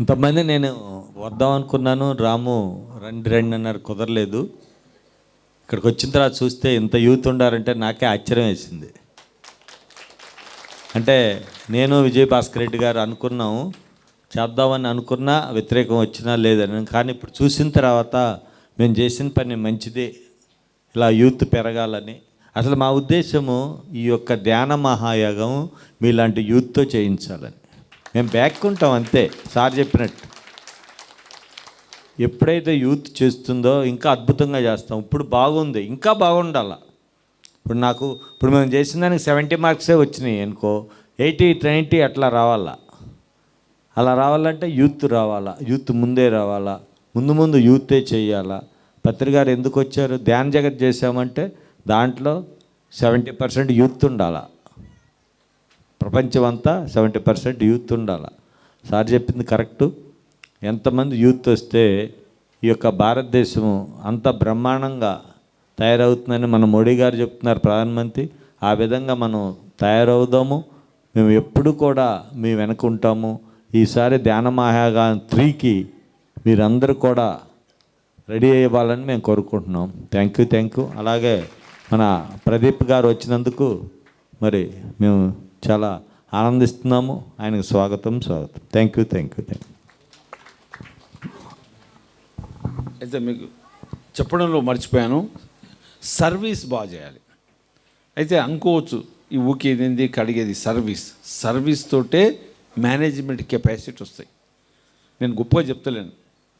ఇంతమంది నేను వద్దాం అనుకున్నాను రాము రండి రండి అన్నారు కుదరలేదు. ఇక్కడికి వచ్చిన తర్వాత చూస్తే ఇంత యూత్ ఉండారంటే నాకే ఆశ్చర్యం వేసింది. అంటే నేను విజయ్ భాస్కర్ రెడ్డి గారు అనుకున్నాము చేద్దామని అనుకున్నా వ్యతిరేకం వచ్చినా లేదని. కానీ ఇప్పుడు చూసిన తర్వాత మేము చేసిన పని మంచిదే ఇలా యూత్ పెరగాలని. అసలు మా ఉద్దేశము ఈ యొక్క ధ్యాన మహాయాగం మీలాంటి యూత్తో చేయించాలని. మేము బ్యాక్ ఉంటాం అంతే. సార్ చెప్పినట్టు. ఎప్పుడైతే యూత్ చేస్తుందో ఇంకా అద్భుతంగా చేస్తాం. ఇప్పుడు బాగుంది. ఇంకా బాగుండాల. ఇప్పుడు నాకు ఇప్పుడు మేము చేసిన దానికి సెవెంటీ మార్క్సే వచ్చినాయి అనుకో ఎయిటీ నైంటీ అట్లా రావాలా. అలా రావాలంటే యూత్ రావాలా. యూత్ ముందే రావాలా. ముందు ముందు యూతే చేయాలా. పత్రికారు ఎందుకు వచ్చారు? ధ్యాన జగత్ చేశామంటే దాంట్లో సెవెంటీ పర్సెంట్ యూత్ ఉండాలా. ప్రపంచం అంతా సెవెంటీ పర్సెంట్ యూత్ ఉండాలి? సార్ చెప్పింది కరెక్టు. ఎంతమంది యూత్ వస్తే ఈ యొక్క భారతదేశము అంత బ్రహ్మాండంగా తయారవుతుందని మన మోడీ గారు చెప్తున్నారు ప్రధానమంత్రి. ఆ విధంగా మనం తయారవుదాము. మేము ఎప్పుడు కూడా మీ వెనక ఉంటాము. ఈసారి ధ్యాన మహాగా త్రీకి మీరందరూ కూడా రెడీ అయ్యాలని మేము కోరుకుంటున్నాం. Thank you thank you. అలాగే మన ప్రదీప్ గారు వచ్చినందుకు మరి మేము చాలా ఆనందిస్తున్నాము. ఆయనకు స్వాగతం స్వాగతం. Thank you thank you thank you అయితే మీకు చెప్పడంలో మర్చిపోయాను. సర్వీస్ బాగా చేయాలి. అయితే అనుకోవచ్చు ఈ ఊకేది కడిగేది సర్వీస్. సర్వీస్ తోటే మేనేజ్మెంట్ కెపాసిటీ వస్తాయి. నేను గొప్పగా చెప్తలేను.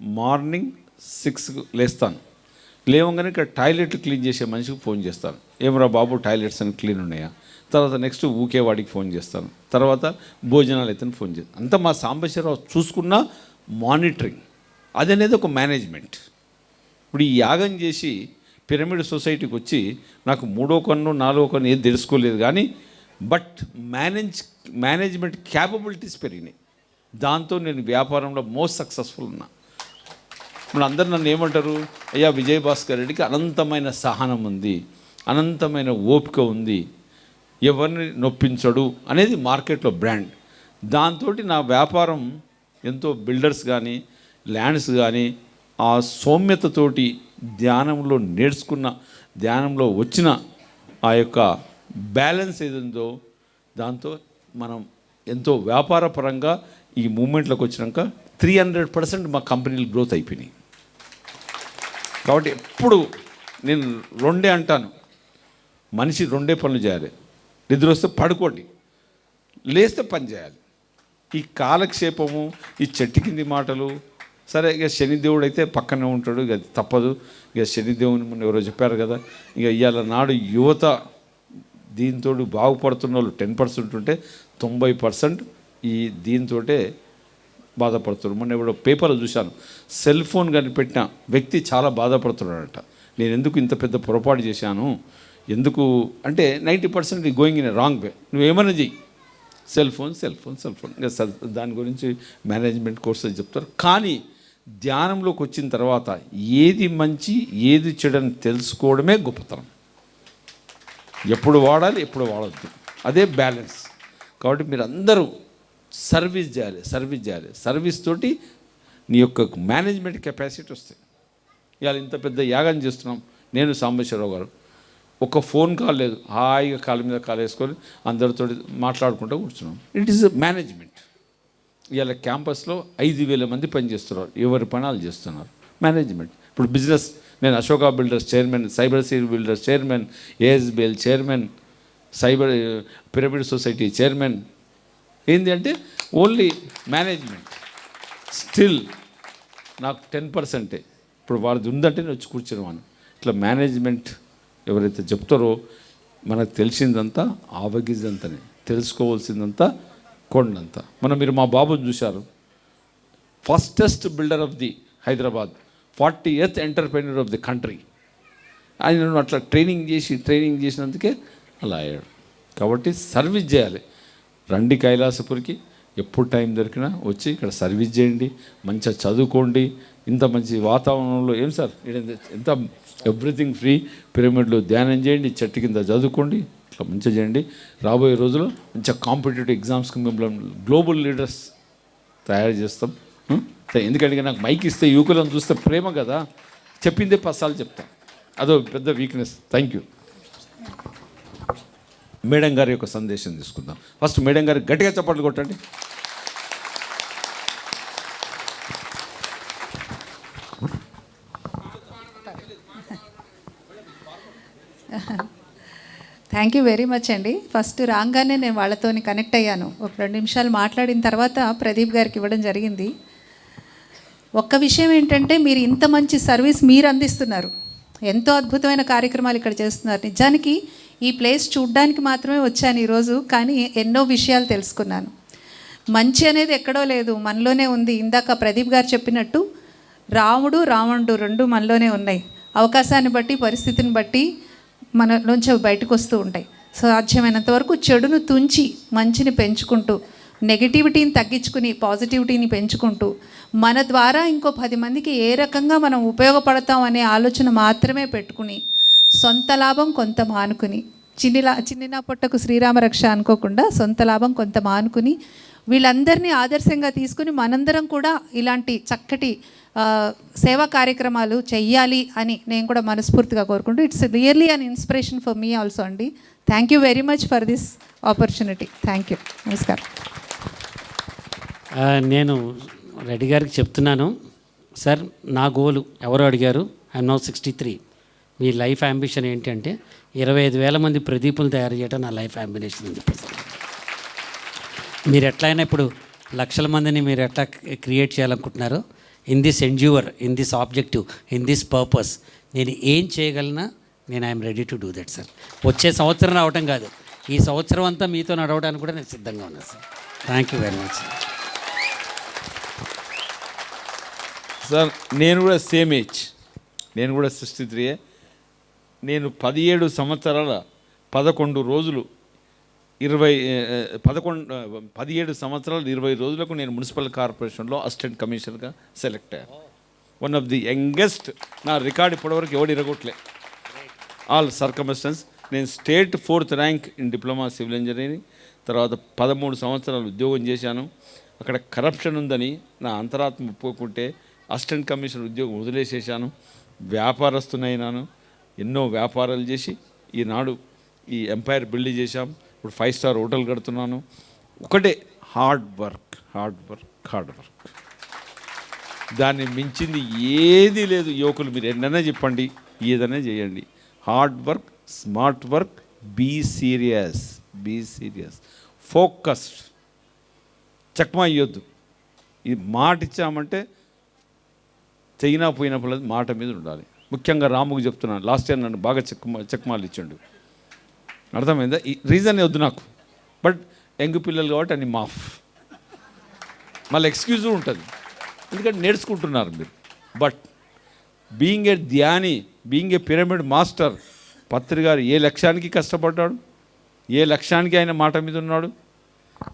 మార్నింగ్ సిక్స్కి లేస్తాను. లేవగానే ఇక్కడ టాయిలెట్ క్లీన్ చేసే మనిషికి ఫోన్ చేస్తాను. ఏమరా బాబు టాయిలెట్స్ అని క్లీన్ ఉన్నాయా? తర్వాత నెక్స్ట్ ఊకే వాడికి ఫోన్ చేస్తాను. తర్వాత భోజనాలు అయితే ఫోన్ చేస్తాను అంతా మా సాంబశివరావు చూసుకున్న మానిటరింగ్ అది అనేది ఒక మేనేజ్మెంట్ ఇప్పుడు ఈ యాగం చేసి పిరమిడ్ సొసైటీకి వచ్చి నాకు మూడో కన్ను నాలుగో కన్ను ఏది తెలుసుకోలేదు కానీ బట్ మేనేజ్ మేనేజ్మెంట్ క్యాపబిలిటీస్ పెరిగినాయి. దాంతో నేను వ్యాపారంలో మోస్ట్ సక్సెస్ఫుల్ ఉన్నా. ఇప్పుడు అందరు నన్ను ఏమంటారు? అయ్యా విజయ్ భాస్కర్ రెడ్డికి అనంతమైన సహనం ఉంది అనంతమైన ఓపిక ఉంది ఎవరిని నొప్పించడు అనేది మార్కెట్లో బ్రాండ్. దాంతో నా వ్యాపారం ఎంతో బిల్డర్స్ కానీ ల్యాండ్స్ కానీ ఆ సౌమ్యతతోటి ధ్యానంలో నేర్చుకున్న ధ్యానంలో వచ్చిన ఆ యొక్క బ్యాలెన్స్ ఏదుందో దాంతో మనం ఎంతో వ్యాపారపరంగా ఈ మూమెంట్లోకి వచ్చినాక త్రీ హండ్రెడ్ పర్సెంట్ మా కంపెనీలు గ్రోత్ అయిపోయినాయి. కాబట్టి ఎప్పుడు నేను రెండే అంటాను. మనిషి రెండే పనులు చేయాలి. నిద్ర వస్తే పడుకోండి. లేస్తే పని చేయాలి. ఈ కాలక్షేపము ఈ చెట్టు కింది మాటలు సరే ఇక శనిదేవుడు అయితే పక్కనే ఉంటాడు ఇక తప్పదు. ఇక శనిదేవుని మొన్న ఎవరో చెప్పారు కదా ఇక ఇవాళ నాడు యువత దీంతో బాగుపడుతున్న వాళ్ళు టెన్ పర్సెంట్ ఉంటే తొంభై పర్సెంట్ ఈ దీంతో బాధపడుతున్నారు. మొన్న ఎవడో పేపర్లో చూశాను సెల్ ఫోన్ కనిపెట్టిన వ్యక్తి చాలా బాధపడుతున్నాడట. నేను ఎందుకు ఇంత పెద్ద పొరపాటు చేశాను? ఎందుకు? అంటే ninety percent going in wrong way నువ్వేమైనా చెయ్యి. Cell phone cell phone cell phone ఇంకా సెల్ దాని గురించి మేనేజ్మెంట్ కోర్సెస్ చెప్తారు. కానీ ధ్యానంలోకి వచ్చిన తర్వాత ఏది మంచి ఏది చెడని తెలుసుకోవడమే గొప్పతనం. ఎప్పుడు వాడాలి ఎప్పుడు వాడద్దు. అదే బ్యాలెన్స్ కాబట్టి మీరు అందరూ సర్వీస్ చేయాలి సర్వీస్ చేయాలి. సర్వీస్ తోటి నీ యొక్క మేనేజ్మెంట్ కెపాసిటీ వస్తాయి. ఇవాళ ఇంత పెద్ద యాగం చేస్తున్నాం. నేను సాంబశ్వరరావు గారు. ఒక ఫోన్ కాల్ లేదు. హాయిగా కాళ్ళ మీద కాల్ వేసుకొని అందరితో మాట్లాడుకుంటూ కూర్చున్నాం. ఇట్ ఈస్ మేనేజ్మెంట్ ఇవాళ క్యాంపస్లో ఐదు వేల మంది పనిచేస్తున్నారు. ఎవరి పనాలు చేస్తున్నారు? మేనేజ్మెంట్ ఇప్పుడు బిజినెస్ నేను Ashoka builders chairman cyber city builders chairman ASBL chairman cyber pyramid society chairman ఏంటి అంటే ఓన్లీ మేనేజ్మెంట్ స్టిల్ నాకు టెన్ పర్సెంటే ఇప్పుడు వాళ్ళది ఉందంటే నేను వచ్చి కూర్చున్నాను ఇట్లా మేనేజ్మెంట్ ఎవరైతే చెప్తారో మనకు తెలిసిందంతా ఆవగిజంతనే తెలుసుకోవాల్సిందంతా కొండంత. మనం మీరు మా బాబుని చూశారు. Fastest builder of the Hyderabad forty eighth entrepreneur of the country. ఆయన అట్లా ట్రైనింగ్ చేసి ట్రైనింగ్ చేసినందుకే అలా అయ్యాడు. కాబట్టి సర్వీస్ చేయాలి. రండి కైలాసపురికి ఎప్పుడు టైం దొరికినా వచ్చి ఇక్కడ సర్వీస్ చేయండి మంచిగా చదువుకోండి. ఇంత మంచి వాతావరణంలో ఏం సార్? ఇంత ఎంత ఎవ్రీథింగ్ ఫ్రీ పిరమిడ్లో ధ్యానం చేయండి చెట్టు కింద చదువుకోండి ఇట్లా మంచిగా చేయండి. రాబోయే రోజుల్లో మంచిగా కాంపిటేటివ్ ఎగ్జామ్స్కి మిమ్మల్ని గ్లోబల్ లీడర్స్ తయారు చేస్తాం. ఎందుకంటే నాకు మైక్ ఇస్తే యువకులను చూస్తే ప్రేమ కదా. చెప్పిందే పసాలు చెప్తాం. అదో పెద్ద వీక్నెస్ థ్యాంక్ యూ మేడం గారి యొక్క సందేశం తీసుకుందాం. ఫస్ట్ మేడం గారి గట్టిగా చప్పట్లు కొట్టండి. థ్యాంక్ యూ వెరీ మచ్ అండి. ఫస్ట్ రాగానే నేను వాళ్ళతోని కనెక్ట్ అయ్యాను. ఒక రెండు నిమిషాలు మాట్లాడిన తర్వాత ప్రదీప్ గారికి ఇవ్వడం జరిగింది. ఒక్క విషయం ఏంటంటే మీరు ఇంత మంచి సర్వీస్ మీరు అందిస్తున్నారు. ఎంతో అద్భుతమైన కార్యక్రమాలు ఇక్కడ చేస్తున్నారు. నిజానికి ఈ ప్లేస్ చూడ్డానికి మాత్రమే వచ్చాను ఈరోజు కానీ ఎన్నో విషయాలు తెలుసుకున్నాను. మంచి అనేది ఎక్కడో లేదు మనలోనే ఉంది. ఇందాక ప్రదీప్ గారు చెప్పినట్టు రాముడు రావణుడు రెండు మనలోనే ఉన్నాయి. అవకాశాన్ని బట్టి పరిస్థితిని బట్టి మన అవి బయటకు వస్తూ ఉంటాయి. సాధ్యమైనంత వరకు చెడును తుంచి మంచిని పెంచుకుంటూ నెగిటివిటీని తగ్గించుకుని పాజిటివిటీని పెంచుకుంటూ మన ద్వారా ఇంకో పది మందికి ఏ రకంగా మనం ఉపయోగపడతాం అనే ఆలోచన మాత్రమే పెట్టుకుని సొంత లాభం కొంత మానుకుని చిన్నిలా చిన్నినా పొట్టకు శ్రీరామ రక్ష అనుకోకుండా సొంత లాభం కొంత మానుకుని వీళ్ళందరినీ ఆదర్శంగా తీసుకుని మనందరం కూడా ఇలాంటి చక్కటి సేవా కార్యక్రమాలు చెయ్యాలి అని నేను కూడా మనస్ఫూర్తిగా కోరుకుంటూ it's really an inspiration for me also అండి thank you very much for this opportunity thank you నమస్కారం నేను రెడ్డి గారికి చెప్తున్నాను. సార్ నా గోలు ఎవరు అడిగారు? ఐఎమ్ నౌ సిక్స్టీ త్రీ మీ లైఫ్ అంబిషన్ ఏంటంటే ఇరవై ఐదు వేల మంది ప్రదీపులు తయారు చేయడం నా లైఫ్ అంబినేషన్ అని చెప్పేసి. మీరు ఎట్లయినా ఇప్పుడు లక్షల మందిని మీరు ఎట్లా క్రియేట్ చేయాలనుకుంటున్నారో in this endeavour in this objective in this purpose నేను ఏం చేయగలనా? నేను I'm ready to do that sir. వచ్చే సంవత్సరం రావటం కాదు. ఈ సంవత్సరం అంతా మీతో నడవడానికి కూడా నేను సిద్ధంగా ఉన్నాను sir. Thank you very much sir నేను కూడా సేమ్ ఏజ్. నేను కూడా సిక్స్టీ త్రీయే నేను పదిహేడు సంవత్సరాల పదకొండు రోజులు ఇరవై పదకొండు పదిహేడు సంవత్సరాలు ఇరవై రోజులకు నేను మున్సిపల్ కార్పొరేషన్లో అసిస్టెంట్ కమిషనర్గా సెలెక్ట్ అయ్యాను. వన్ ఆఫ్ ది యంగెస్ట్ నా రికార్డ్ ఇప్పటివరకు ఎవడు ఇరగొట్లే. ఆల్ సర్కమిస్టెన్స్ నేను state fourth rank in diploma civil engineering తర్వాత పదమూడు సంవత్సరాలు ఉద్యోగం చేశాను. అక్కడ కరప్షన్ ఉందని నా అంతరాత్మ ఒప్పుకుంటే అసిస్టెంట్ కమిషనర్ ఉద్యోగం వదిలేసేసాను వ్యాపారస్తునైనాను. ఎన్నో వ్యాపారాలు చేసి ఈనాడు ఈ ఎంపైర్ బిల్డ్ చేశాం. ఇప్పుడు ఫైవ్ స్టార్ హోటల్ కడుతున్నాను. ఒకటే hard work hard work hard work దాన్ని మించింది ఏది లేదు. యువకులు మీరు ఎన్నైనా చెప్పండి ఏదైనా చేయండి. Hard work smart work be serious be serious focused Chakma ఇవ్వద్దు ఇది మాట ఇచ్చామంటే చైనా పోయినప్పుడు మాట మీద ఉండాలి. ముఖ్యంగా రాముకు చెప్తున్నాను లాస్ట్ ఇయర్ నన్ను బాగా చెక్మా చెక్మాలు ఇచ్చిండు. అర్థమైందా? ఈ రీజన్ వద్దు నాకు. బట్ యంగ్ పిల్లలు కాబట్టి అన్ని మాఫ్ మళ్ళీ ఎక్స్క్యూజ్ ఉంటుంది. ఎందుకంటే నేర్చుకుంటున్నారు మీరు. But being a Dhyani being a pyramid master Patri గారు ఏ లక్ష్యానికి కష్టపడ్డాడు? ఏ లక్ష్యానికి ఆయన మాట మీద ఉన్నాడు?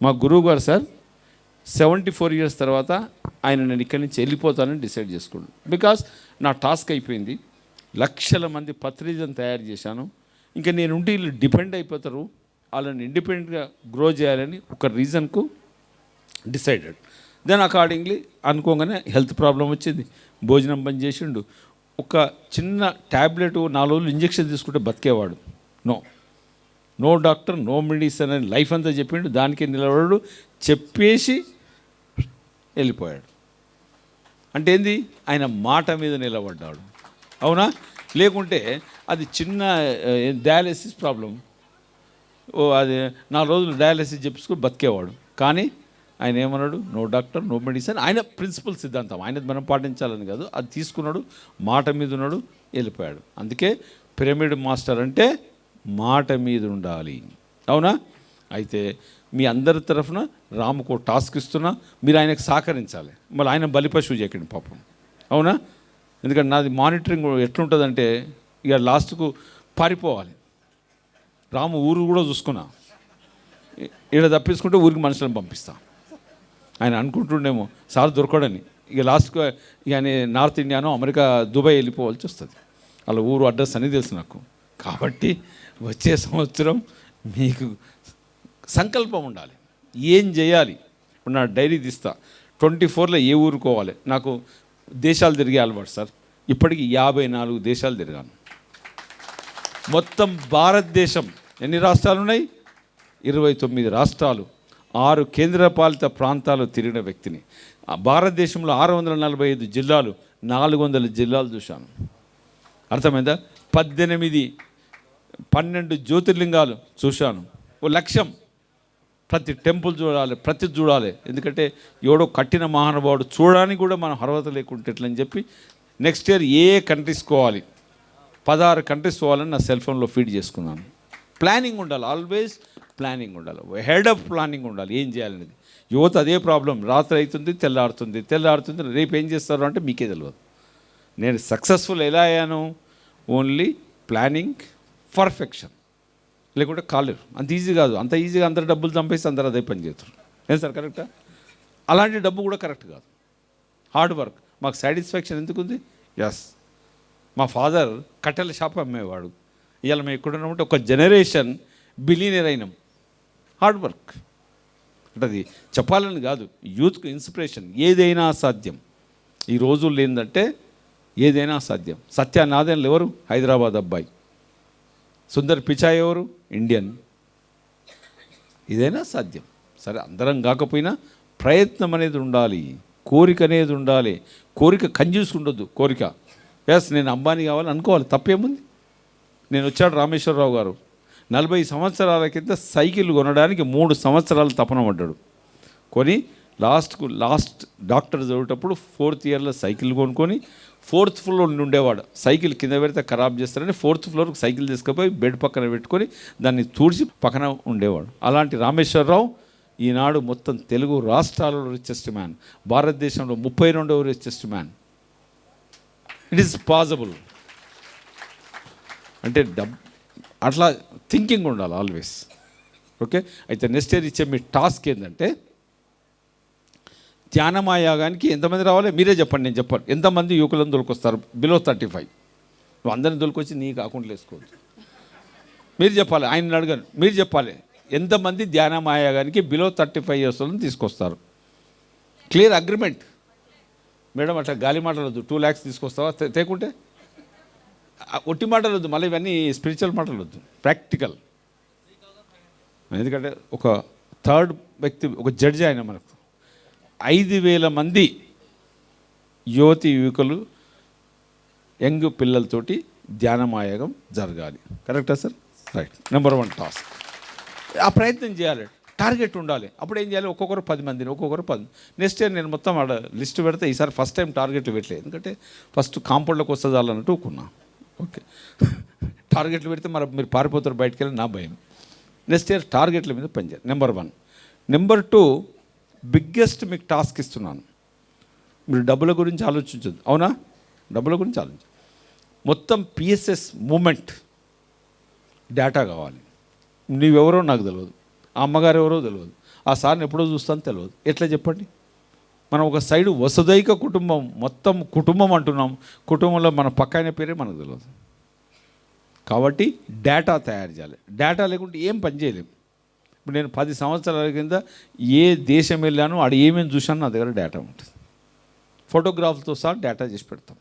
మా గురువు గారు సార్ సెవెంటీ ఫోర్ ఇయర్స్ తర్వాత ఆయన నేను ఇక్కడి నుంచి వెళ్ళిపోతానని డిసైడ్ చేసుకున్నాను బికాస్ నా టాస్క్ అయిపోయింది. లక్షల మంది పత్రిజను తయారు చేశాను. ఇంకా నేను ఉంటే వీళ్ళు డిపెండ్ అయిపోతారు. వాళ్ళని ఇండిపెండెంట్గా గ్రో చేయాలని ఒక రీజన్కు డిసైడెడ్. దెన్ అకార్డింగ్లీ అనుకోగానే హెల్త్ ప్రాబ్లం వచ్చింది. భోజనం పని చేసిండు. ఒక చిన్న ట్యాబ్లెట్ నాలుగు రోజులు ఇంజెక్షన్ తీసుకుంటే బతికేవాడు. No. No doctor no medicine అని లైఫ్ అంతా చెప్పిండు. దానికి నిలబడు చెప్పేసి వెళ్ళిపోయాడు. అంటే ఏంది? ఆయన మాట మీద నిలబడ్డాడు. అవునా? లేకుంటే అది చిన్న డయాలసిస్ ప్రాబ్లం ఓ అది నాలుగు రోజులు డయాలసిస్ చెప్పుకొని బతికేవాడు. కానీ ఆయన ఏమన్నాడు? No doctor no medicine. ఆయన ప్రిన్సిపల్ సిద్ధాంతం. ఆయన మనం పాటించాలని కాదు. అది తీసుకున్నాడు మాట మీద ఉన్నాడు వెళ్ళిపోయాడు. అందుకే పిరమిడ్ మాస్టర్ అంటే మాట మీద ఉండాలి. అవునా? అయితే మీ అందరి తరఫున రాముకు టాస్క్ ఇస్తున్నా మీరు ఆయనకు సహకరించాలి. మళ్ళీ ఆయన బలిపశువు చేయకండి పాపం. అవునా? ఎందుకంటే నాది మానిటరింగ్ ఎట్లుంటుందంటే ఇక లాస్ట్కు పారిపోవాలి. రాము ఊరు కూడా చూసుకున్నా. ఇక్కడ తప్పించుకుంటే ఊరికి మనుషులను పంపిస్తా. ఆయన అనుకుంటుండేమో సార్ దొరకడని. ఇక లాస్ట్కు ఇక ఆయన నార్త్ ఇండియానో అమెరికా దుబాయ్ వెళ్ళిపోవాల్సి వస్తుంది. వాళ్ళ ఊరు అడ్రస్ అని తెలుసు నాకు. కాబట్టి వచ్చే సంవత్సరం మీకు సంకల్పం ఉండాలి. ఏం చేయాలి? ఇప్పుడు నా డైరీ తీస్తా. ట్వంటీ ఫోర్లో ఏ ఊరుకోవాలి? నాకు దేశాలు తిరిగే అలవాటు సార్. ఇప్పటికి యాభై నాలుగు దేశాలు తిరిగాను. మొత్తం భారతదేశం ఎన్ని రాష్ట్రాలు ఉన్నాయి ఇరవై తొమ్మిది రాష్ట్రాలు. ఆరు కేంద్రపాలిత ప్రాంతాలు తిరిగిన వ్యక్తిని. ఆ భారతదేశంలో ఆరు వందల నలభై ఐదు జిల్లాలు నాలుగు వందల జిల్లాలు చూశాను. అర్థమైందా? పద్దెనిమిది పన్నెండు జ్యోతిర్లింగాలు చూశాను. ఓ లక్ష్యం. ప్రతి టెంపుల్ చూడాలి ప్రతి చూడాలి. ఎందుకంటే ఎవడో కట్టిన మహానుభావుడు చూడడానికి కూడా మనం అర్హత లేకుంటే ఎట్లని చెప్పి నెక్స్ట్ ఇయర్ ఏ కంట్రీస్ కోవాలి? పదహారు కంట్రీస్ పోవాలని నా సెల్ ఫోన్లో ఫీడ్ చేసుకున్నాను. ప్లానింగ్ ఉండాలి ఆల్వేస్ ప్లానింగ్ ఉండాలి. హెడ్ ఆఫ్ ప్లానింగ్ ఉండాలి ఏం చేయాలనేది. యువత అదే ప్రాబ్లం రాత్రి అవుతుంది తెల్లారుతుంది. తెల్లారుతుంది రేపు ఏం చేస్తారు అంటే మీకే తెలియదు నేను సక్సెస్ఫుల్ ఎలా అయ్యాను? ఓన్లీ ప్లానింగ్ పర్ఫెక్షన్ లేకుంటే కాలేరు. అంత ఈజీ కాదు. అంత ఈజీగా అందరు డబ్బులు చంపేసి అందరు అదే పని చేస్తారు. ఏం సార్ కరెక్టా అలాంటి డబ్బు కూడా కరెక్ట్ కాదు. హార్డ్ వర్క్ మాకు సాటిస్ఫాక్షన్ ఎందుకుంది? ఎస్ మా ఫాదర్ కట్టెల షాప్ అమ్మేవాడు. ఇవాళ మేము ఎక్కడ ఉన్నామంటే ఒక జనరేషన్ బిలీనియర్ అయినాం. Hard work. అంటే అది చెప్పాలని కాదు యూత్కు ఇన్స్పిరేషన్ ఏదైనా సాధ్యం. ఈ రోజుల్లో ఏంటంటే ఏదైనా సాధ్యం. సత్యానాథన్లు ఎవరు? హైదరాబాద్ అబ్బాయి. సుందర్ పిచాయ్ ఎవరు? ఇండియన్. ఇదైనా సాధ్యం. సరే అందరం కాకపోయినా ప్రయత్నం అనేది ఉండాలి. కోరిక అనేది ఉండాలి. కోరిక కంజూస్ ఉండొద్దు కోరిక. ఎస్ నేను అంబానీ కావాలి అనుకోవాలి. తప్పేముంది? నేను వచ్చాడు రామేశ్వరరావు గారు. నలభై సంవత్సరాల కింద సైకిల్ కొనడానికి మూడు సంవత్సరాలు తపన పడ్డాడు. కొని లాస్ట్కు లాస్ట్ డాక్టర్ చదివేటప్పుడు ఫోర్త్ ఇయర్లో సైకిల్ కొనుక్కొని ఫోర్త్ ఫ్లోర్ నుండి ఉండేవాడు. సైకిల్ కింద పెడితే ఖరాబ్ చేస్తారని ఫోర్త్ ఫ్లోర్కి సైకిల్ తీసుకుపోయి బెడ్ పక్కన పెట్టుకొని దాన్ని తూడ్చి పక్కన ఉండేవాడు. అలాంటి రామేశ్వరరావు ఈనాడు మొత్తం తెలుగు రాష్ట్రాలలో రిచెస్ట్ మ్యాన్ భారతదేశంలో ముప్పై రెండవ richest man it is possible అంటే డబ్ అట్లా థింకింగ్ ఉండాలి ఆల్వేస్ ఓకే అయితే నెక్స్ట్ ఇయర్ ఇచ్చే మీ టాస్క్ ఏంటంటే ధ్యానమాయాగానికి ఎంతమంది రావాలి? మీరే చెప్పండి నేను చెప్పాను. ఎంతమంది యువకులను దొరికొస్తారు? బిలో థర్టీ ఫైవ్ నువ్వు అందరిని దొరికొచ్చి నీకు అకౌంట్లు వేసుకోవచ్చు మీరు చెప్పాలి ఆయన అడగను. మీరు చెప్పాలి ఎంతమంది ధ్యానమాయాగానికి బిలో థర్టీ ఫైవ్ ఇయర్స్ తీసుకొస్తారు? క్లియర్ అగ్రిమెంట్ మేడం అట్లా గాలి మాటలు వద్దు. టూ ల్యాక్స్ తీసుకొస్తావా? తేకుంటే? ఒట్టి మాటలు వద్దు. మళ్ళీ ఇవన్నీ స్పిరిచువల్ మాటలు వద్దు. ప్రాక్టికల్ ఎందుకంటే ఒక థర్డ్ వ్యక్తి ఒక జడ్జి ఆయన మనకు. ఐదు వేల మంది యువతి యువకులు యంగ్ పిల్లలతోటి ధ్యానమాయగం జరగాలి. కరెక్టా sir right number one task ఆ ప్రయత్నం చేయాలి. టార్గెట్ ఉండాలి. అప్పుడు ఏం చేయాలి? ఒక్కొక్కరు పది మందిని ఒక్కొక్కరు పది నెక్స్ట్ ఇయర్ నేను మొత్తం ఆడ లిస్ట్ పెడితే ఈసారి ఫస్ట్ టైం టార్గెట్లు పెట్టలేదు. ఎందుకంటే ఫస్ట్ కాంపౌండ్లోకి వస్తుంది అన్నట్టు ఒక్కున్నా ఓకే టార్గెట్లు పెడితే మరి మీరు పారిపోతారు బయటకు వెళ్ళి నా భయం. నెక్స్ట్ ఇయర్ టార్గెట్ల మీద పనిచేయాలి number one number two biggest మీకు టాస్క్ ఇస్తున్నాను. మీరు డబ్బుల గురించి ఆలోచించదు అవునా? డబ్బుల గురించి ఆలోచించదు మొత్తం పిఎస్ఎస్ మూమెంట్ డేటా కావాలి. నీవెవరో నాకు తెలియదు ఆ అమ్మగారు ఎవరో తెలియదు ఆ సార్ని ఎప్పుడో చూస్తాను తెలియదు ఎట్లా చెప్పండి? మనం ఒక సైడు వసుదైక కుటుంబం మొత్తం కుటుంబం అంటున్నాం. కుటుంబంలో మన పక్కన పేరే మనకు తెలియదు కాబట్టి డేటా తయారు చేయాలి. డేటా లేకుంటే ఏం పని చేయలేం. ఇప్పుడు నేను పది సంవత్సరాల కింద ఏ దేశం వెళ్ళానో ఆడ ఏమేమి చూశానో నా దగ్గర డేటా ఉంటుంది. ఫోటోగ్రాఫ్తో సహా డేటా చేసి పెడతాం.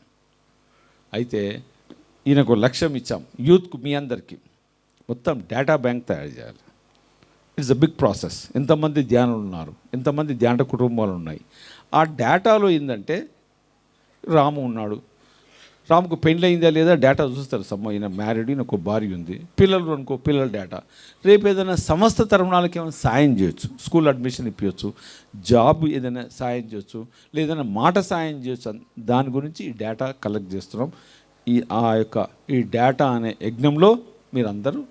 అయితే ఈయనకు లక్ష్యం ఇచ్చాం. యూత్కు మీ అందరికీ మొత్తం డేటా బ్యాంక్ తయారు చేయాలి. ఇట్స్ అ బిగ్ ప్రాసెస్ ఎంతమంది ధ్యానులు ఉన్నారు ఎంతమంది ధ్యాన కుటుంబాలు ఉన్నాయి ఆ డేటాలో ఏంటంటే రాము ఉన్నాడు. రాముకు పెళ్ళి అయిందా లేదా డేటా చూస్తారు. సమ్మ ఈయన మ్యారీడ్ ఈయనకు ఒక భార్య ఉంది. పిల్లలు అనుకో పిల్లల డేటా. రేపు ఏదైనా సమస్త తరుణాలకి ఏమైనా సాయం చేయొచ్చు. స్కూల్ అడ్మిషన్ ఇప్పించవచ్చు జాబ్ ఏదైనా సాయం చేయొచ్చు. లేదైనా మాట సాయం చేయొచ్చు. దాని గురించి ఈ డేటా కలెక్ట్ చేస్తున్నాం. ఈ ఆ యొక్క ఈ డేటా అనే యజ్ఞంలో మీరందరూ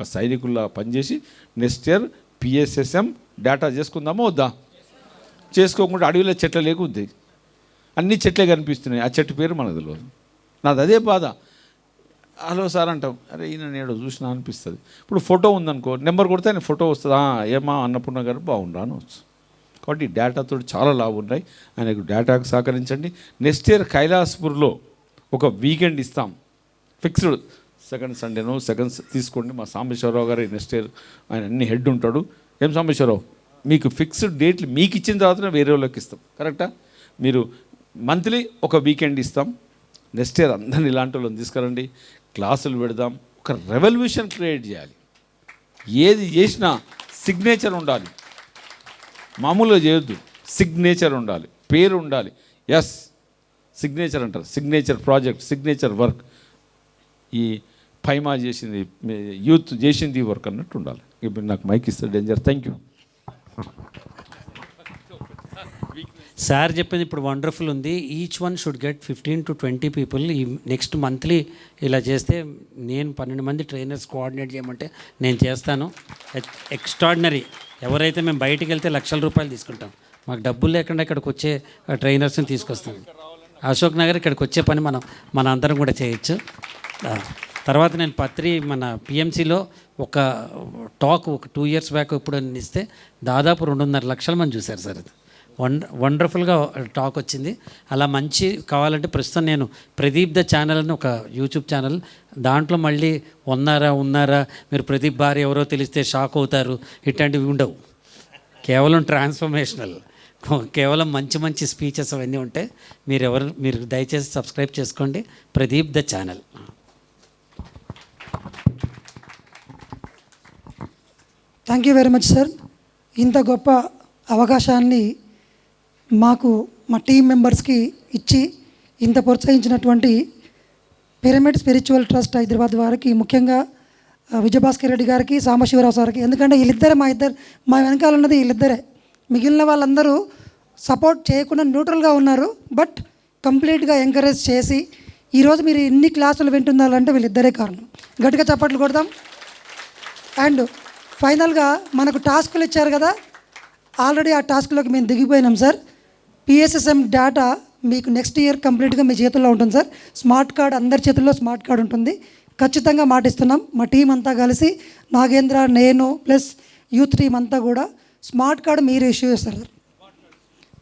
ఒక సైనికుల్లా పనిచేసి నెక్స్ట్ ఇయర్ పిఎస్ఎస్ఎం డేటా చేసుకుందామో వద్దా? చేసుకోకుండా అడవిలో చెట్ల లేకుంది. అన్ని చెట్లే కనిపిస్తున్నాయి. ఆ చెట్టు పేరు మనకు తెలియదు నాది అదే బాధ. హలో సార్ అంటాం. అరే ఈయన నేను చూసినా అనిపిస్తుంది. ఇప్పుడు ఫోటో ఉందనుకో నెంబర్ కొడితే ఆయన ఫోటో వస్తుంది. ఏమా అన్నపూర్ణ గారు బాగుండా అనవచ్చు కాబట్టి డేటాతో చాలా లాభం ఉన్నాయి. ఆయనకు డేటాకు సహకరించండి. నెక్స్ట్ ఇయర్ కైలాసపూర్లో ఒక వీకెండ్ ఇస్తాం. ఫిక్స్డ్ సెకండ్ సండేను సెకండ్ తీసుకోండి. మా సాంబేశ్వరరావు గారు నెక్స్ట్ ఇయర్ ఆయన అన్ని హెడ్ ఉంటాడు. ఏం సాంబేశ్వరరావు మీకు ఫిక్స్డ్ డేట్లు మీకు ఇచ్చిన తర్వాతనే వేరే వాళ్ళకి ఇస్తాం. కరెక్టా? మీరు మంత్లీ ఒక వీకెండ్ ఇస్తాం. నెక్స్ట్ ఇయర్ అందరిని ఇలాంటి వాళ్ళని తీసుకురండి. క్లాసులు పెడదాం. ఒక రెవల్యూషన్ క్రియేట్ చేయాలి. ఏది చేసినా సిగ్నేచర్ ఉండాలి. మామూలుగా చేయొద్దు. సిగ్నేచర్ ఉండాలి. పేరు ఉండాలి. ఎస్. సిగ్నేచర్ అంటారు. Signature project signature work. ఈ పైమా చేసింది యూత్ చేసింది వర్క్ అన్నట్టు ఉండాలి. ఇప్పుడు నాకు మైక్ ఇస్తే డేంజర్ థ్యాంక్ యూ సార్ చెప్పింది ఇప్పుడు వండర్ఫుల్ ఉంది. Each one should get fifteen to twenty people ఈ నెక్స్ట్ మంత్లీ ఇలా చేస్తే నేను పన్నెండు మంది ట్రైనర్స్ కోఆర్డినేట్ చేయమంటే నేను చేస్తాను. ఎక్స్ట్రాడినరీ ఎవరైతే మేము బయటికి వెళ్తే లక్షల రూపాయలు తీసుకుంటాం. మాకు డబ్బులు లేకుండా ఇక్కడికి వచ్చే ట్రైనర్స్ని తీసుకొస్తాం. అశోక్ నగర్ ఇక్కడికి వచ్చే పని మనం మన అందరం కూడా చేయొచ్చు. తర్వాత నేను పత్రి మన పిఎంసిలో ఒక టాక్ ఒక టూ ఇయర్స్ బ్యాక్ ఇప్పుడు ఇస్తే దాదాపు రెండున్నర లక్షల మంది చూశారు సార్ అది. వండ వండర్ఫుల్గా టాక్ వచ్చింది. అలా మంచి కావాలంటే ప్రస్తుతం నేను ప్రదీప్ ద ఛానల్ అని ఒక యూట్యూబ్ ఛానల్. దాంట్లో మళ్ళీ ఉన్నారా ఉన్నారా? మీరు ప్రదీప్ భార్య ఎవరో తెలిస్తే షాక్ అవుతారు. ఇట్లాంటివి ఉండవు. కేవలం ట్రాన్స్ఫర్మేషనల్. కేవలం మంచి మంచి స్పీచెస్ అవన్నీ ఉంటాయి మీరు ఎవరు మీరు దయచేసి సబ్స్క్రైబ్ చేసుకోండి. Pradeep the channel. Thank you very much sir ఇంత గొప్ప అవకాశాన్ని మాకు మా టీం మెంబర్స్కి ఇచ్చి ఇంత ప్రోత్సహించినటువంటి పిరమిడ్ స్పిరిచువల్ ట్రస్ట్ హైదరాబాద్ వారికి ముఖ్యంగా విజయభాస్కర్ రెడ్డి గారికి సాంబశివరావు సార్కి. ఎందుకంటే వీళ్ళిద్దరే మా ఇద్దరు మా వెనకాల ఉన్నది వీళ్ళిద్దరే. మిగిలిన వాళ్ళందరూ సపోర్ట్ చేయకుండా న్యూట్రల్గా ఉన్నారు బట్ కంప్లీట్గా ఎంకరేజ్ చేసి ఈరోజు మీరు ఇన్ని క్లాసులు వింటున్నారంటే వీళ్ళిద్దరే కారణం. గట్టిగా చప్పట్లు కొడదాం. అండ్ ఫైనల్గా మనకు టాస్కులు ఇచ్చారు కదా. ఆల్రెడీ ఆ టాస్క్లోకి మేము దిగిపోయినాం సార్. పిఎస్ఎస్ఎం డేటా మీకు నెక్స్ట్ ఇయర్ కంప్లీట్గా మీ చేతుల్లో ఉంటుంది సార్. స్మార్ట్ కార్డ్ అందరి చేతుల్లో స్మార్ట్ కార్డ్ ఉంటుంది. ఖచ్చితంగా మాటిస్తున్నాం. మా టీం అంతా కలిసి నాగేంద్ర నేను ప్లస్ యూత్ టీం అంతా కూడా స్మార్ట్ కార్డ్ మీరు ఇష్యూ చేస్తారు సార్.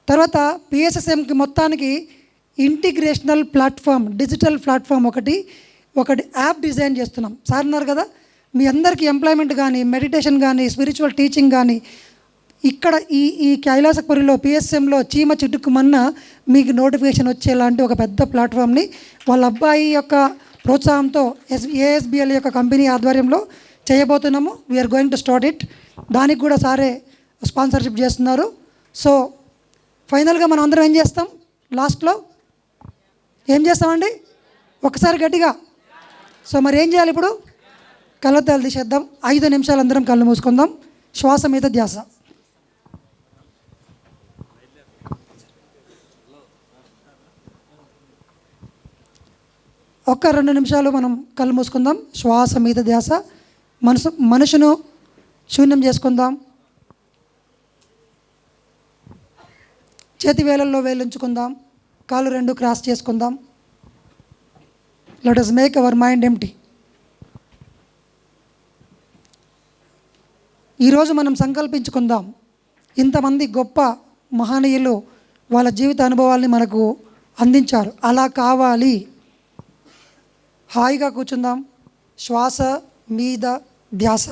తర్వాత పిఎస్ఎస్ఎంకి మొత్తానికి ఇంటిగ్రేషనల్ ప్లాట్ఫామ్ డిజిటల్ ప్లాట్ఫామ్ ఒకటి ఒకటి యాప్ డిజైన్ చేస్తున్నాం. సార్ అన్నారు కదా మీ అందరికీ ఎంప్లాయ్మెంట్ కానీ మెడిటేషన్ కానీ స్పిరిచువల్ టీచింగ్ కానీ ఇక్కడ ఈ ఈ కైలాసపురిలో పిఎస్ఎంలో చీమ చిటుకుమన్న మీకు నోటిఫికేషన్ వచ్చేలాంటి ఒక పెద్ద ప్లాట్ఫామ్ని వాళ్ళ అబ్బాయి యొక్క ప్రోత్సాహంతో ఎస్ ఏఎస్బిఎల్ యొక్క కంపెనీ ఆధ్వర్యంలో చేయబోతున్నాము. We're going to start it దానికి కూడా సారే స్పాన్సర్షిప్ చేస్తున్నారు. సో ఫైనల్గా మనం అందరం ఏం చేస్తాం? లాస్ట్లో ఏం చేస్తామండి? ఒకసారి గట్టిగా. సో మరి ఏం చేయాలి ఇప్పుడు? కళ్ళద్దాలు తీసేద్దాం. ఐదు నిమిషాలు అందరం కళ్ళు మూసుకుందాం. శ్వాస మీద ధ్యాస. ఒక్క రెండు నిమిషాలు మనం కళ్ళు మూసుకుందాం. శ్వాస మీద ధ్యాస. మనసు మనుషును శూన్యం చేసుకుందాం. చేతి వేలల్లో వేలుంచుకుందాం కాలు రెండు క్రాస్ చేసుకుందాం. Let us make our mind empty ఈరోజు మనం సంకల్పించుకుందాం. ఇంతమంది గొప్ప మహనీయులు వాళ్ళ జీవిత అనుభవాల్ని మనకు అందించారు. అలా కావాలి. హాయిగా కూర్చుందాం. శ్వాస మీద ధ్యాస.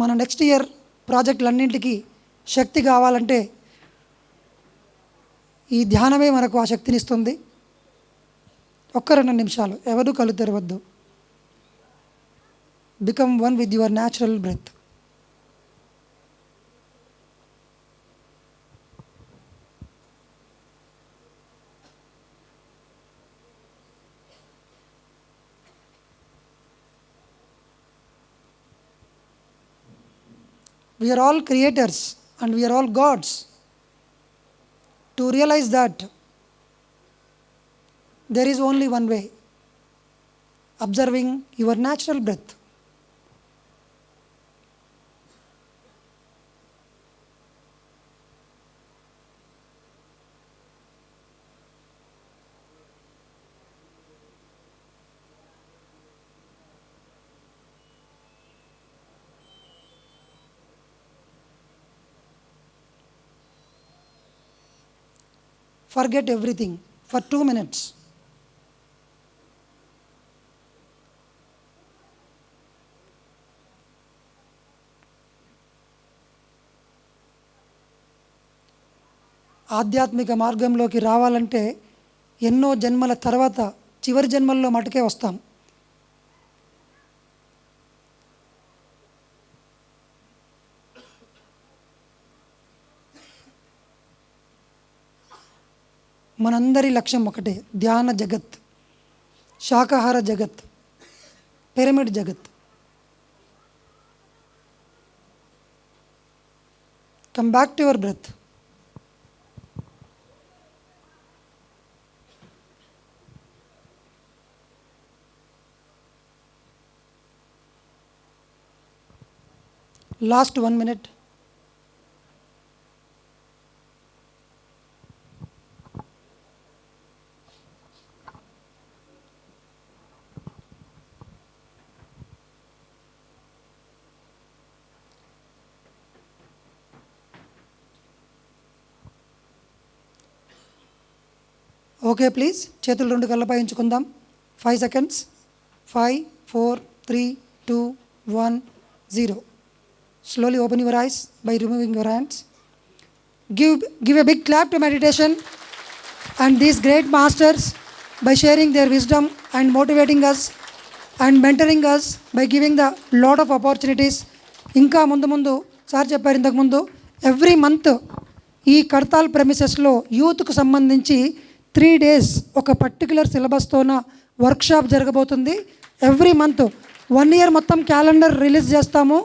మన నెక్స్ట్ ఇయర్ ప్రాజెక్టులన్నింటికి శక్తి కావాలంటే ఈ ధ్యానమే మనకు ఆ శక్తినిస్తుంది. ఒక్క రెండు నిమిషాలు. ఎవరు కళ్ళు తెరవద్దు. Become one with your natural breath we are all creators and we are all gods. To realize that there is only one way observing your natural breath. Forget everything for two minutes ఆధ్యాత్మిక మార్గంలోకి రావాలంటే ఎన్నో జన్మల తర్వాత చివరి జన్మల్లో మటుకే వస్తాం. మనందరి లక్ష్యం ఒకటే. ధ్యాన జగత్ శాకాహార జగత్ పిరమిడ్ జగత్. Come back to your breath last one minute okay please. చేతులు రెండు కళ్ళపై ఉంచుకుందాం. Five seconds five four three two one zero slowly open your eyes by removing your hands give give a big clap to meditation and these great masters by sharing their wisdom and motivating us and mentoring us by giving the lot of opportunities ఇంకా ముందు ముందు sir చెప్పారు ఇంతకుముందు every month ఈ కడతాల్ ప్రెమిసెస్లో యూత్కు సంబంధించి three days ఒక పర్టికులర్ సిలబస్తోన వర్క్షాప్ జరగబోతుంది. ఎవ్రీ మంత్ వన్ ఇయర్ మొత్తం క్యాలెండర్ రిలీజ్ చేస్తాము.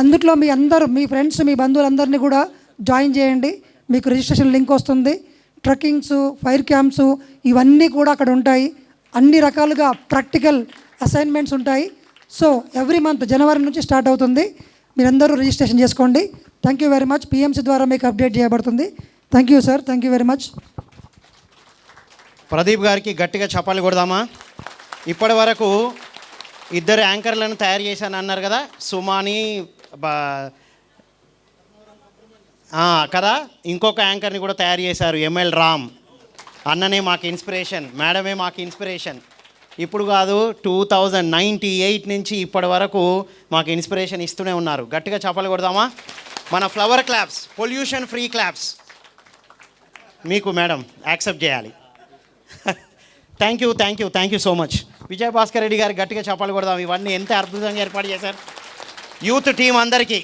అందుట్లో మీ అందరూ మీ ఫ్రెండ్స్ మీ బంధువులందరినీ కూడా జాయిన్ చేయండి. మీకు రిజిస్ట్రేషన్ లింక్ వస్తుంది. ట్రక్కింగ్స్ ఫైర్ క్యాంప్స్ ఇవన్నీ కూడా అక్కడ ఉంటాయి. అన్ని రకాలుగా ప్రాక్టికల్ అసైన్మెంట్స్ ఉంటాయి. సో ఎవ్రీ మంత్ జనవరి నుంచి స్టార్ట్ అవుతుంది. మీరందరూ రిజిస్ట్రేషన్ చేసుకోండి. Thank you very much. PMC ద్వారా మీకు అప్డేట్ చేయబడుతుంది. Thank you sir. Thank you very much. Pradeep గారికి గట్టిగా చప్పాలు కొడదామా? ఇప్పటి వరకు ఇద్దరు యాంకర్లను తయారు చేశాను అన్నారు కదా సుమాని బా- కదా? ఇంకొక యాంకర్ని కూడా తయారు చేశారు ఎంఎల్ రామ్. అన్ననే మాకు ఇన్స్పిరేషన్ మేడమే మాకు ఇన్స్పిరేషన్. ఇప్పుడు కాదు టూ థౌజండ్ నైంటీ ఎయిట్ నుంచి ఇప్పటి వరకు మాకు ఇన్స్పిరేషన్ ఇస్తూనే ఉన్నారు. గట్టిగా చప్పలు కొడదామా? మన flower claps pollution free claps. మీకు మేడం యాక్సెప్ట్ చేయాలి. Thank you thank you thank you so much Vijayabhaskar Reddy గారు గట్టిగా చెప్పాలి కొడదాం. ఇవన్నీ ఎంత అద్భుతంగా ఏర్పాటు చేశారు. యూత్ టీం అందరికీ.